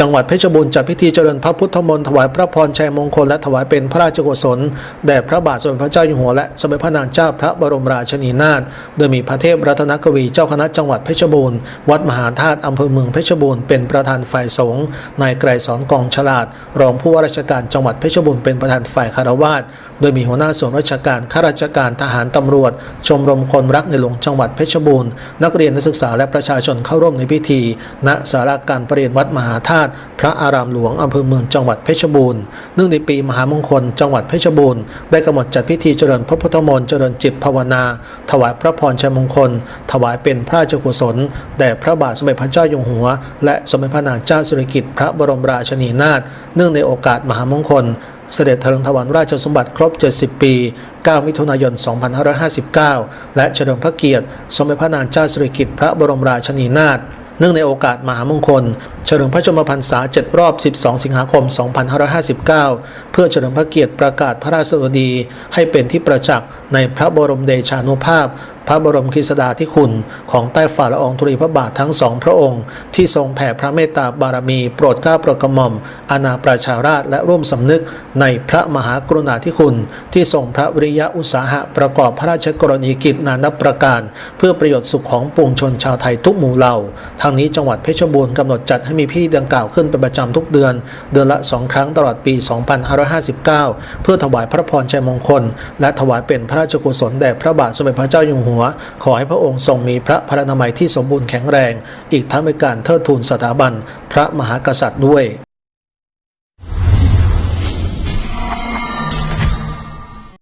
จังหวัดเพชรบูรณ์จัดพิธีเจริญพระพุทธมนต์ถวายพระพรชัยมงคลและถวายเป็นพระราชกุศลแด่พระบาทสมเด็จพระเจ้าอยู่หัวและสมเด็จพระนางเจ้าพระบรมราชินีนาถโดยมีพระเทพรัตนกวีเจ้าคณะจังหวัดเพชรบูรณ์วัดมหาธาตุอำเภอเมืองเพชรบูรณ์เป็นประธานฝ่ายสงฆ์นายไกรสอนกองฉลาด รองผู้ว่าราชการจังหวัดเพชรบูรณ์เป็นประธานฝ่ายคารวาสโดยมีหัวหน้าส่วนราชการข้าราชการทหารตำรวจ ชมรมคนรักในหลวงจังหวัดเพชรบูรณ์ นักเรียนนักศึกษาและประชาชนเข้าร่วมในพิธี ณศาลาการประเรียนวัดมหาธาตุพระอารามหลวงอำเภอเมืองจังหวัดเพชรบูรณ์เนื่องในปีมหามงคลจังหวัดเพชรบูรณ์ได้กำหนดจัดพิธีเจริญพระพุทธมนต์เจริญจิตภาวนา ถวายพระพรชัยมงคล ถวายเป็นพระราชกุศลแด่พระบาทสมเด็จพระเจ้าอยู่หัว และสมเด็จพระนางเจ้าสิริกิติ์พระบรมราชินีนาถเนื่องในโอกาสมหามงคล เสด็จเถลิงถวัลย์ราชสมบัติครบ 70 ปี 9 มิถุนายน 2559 และเฉลิมพระเกียรติ สมเด็จพระนางเจ้าสิริกิติ์พระบรมราชินีนาถเนื่องในโอกาสมหามงคล เฉลิมพระชนมพรรษา 7 รอบ 12 สิงหาคม 2559 เพื่อเฉลิมพระเกียรติประกาศพระราชสดี ให้เป็นที่ประจักษ์ในพระบรมเดชานุภาพ พระบรมคิสดาธิคุณของใต้ฝ่าละอองธุลีพระบาททั้งสองพระองค์ ที่ทรงแผ่พระเมตตาบารมีโปรดเกล้าโปรดกระหม่อมอาณาประชาราชและร่วมสำนึกในพระมหากรุณาธิคุณ ที่ทรงพระวิริยะอุตสาหะประกอบพระราชกรณียกิจนานับประการ เพื่อประโยชน์สุขของปวงชนชาวไทยทุกหมู่เหล่าทางนี้จังหวัดเพชรบูรณ์กำหนดจัดให้มีพิธีดังกล่าวขึ้นเป็นประจำทุกเดือน เดือนละสองครั้งตลอดปี 2559 เพื่อถวายพระพรชัยมงคล และถวายเป็นพระราชกุศลแด่พระบาทสมเด็จพระเจ้าอยู่หัวขอให้พระองค์ทรงมีพระพรรณนามัยที่สมบูรณ์แข็งแรง อีกทั้งเป็นการเทิดทูนสถาบัน พระมหากษัตริย์ด้วย